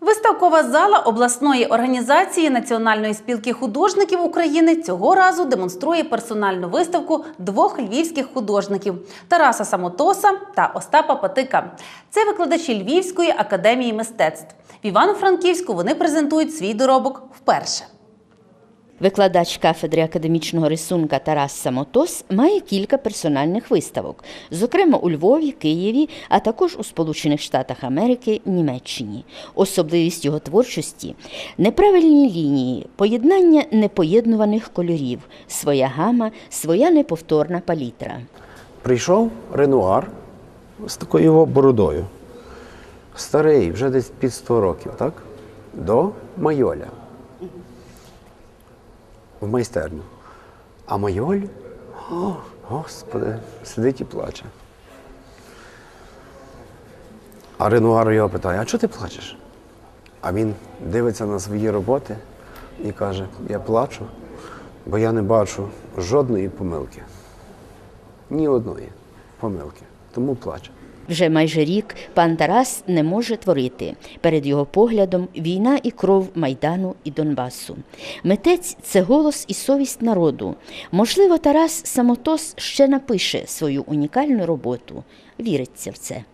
Виставкова зала обласної організації Національної спілки художників України цього разу демонструє персональну виставку двох львівських художників Тараса Самотоса та Остапа Патика. Це викладачі Львівської академії мистецтв. В Івано-Франківську вони презентують свій доробок вперше. Викладач кафедри академічного рисунка Тарас Самотос має кілька персональних виставок, зокрема у Львові, Києві, а також у Сполучених Штатах Америки, Німеччині. Особливість його творчості неправильні лінії, поєднання непоєднуваних кольорів, своя гама, своя неповторна палітра. Прийшов Ренуар з такою його бородою. Старий, вже десь під 100 років, так? До Майоля. В майстерню. А Майоль, о, господи, сидить і плаче. А Ренуар його питає, а чого ти плачеш? А він дивиться на свої роботи і каже, я плачу, бо я не бачу жодної помилки. Ні одної помилки. Тому плаче. Вже майже рік пан Тарас не може творити. Перед його поглядом війна і кров Майдану і Донбасу. Митець це голос і совість народу. Можливо, Тарас Самотос ще напише свою унікальну роботу. Віриться в це.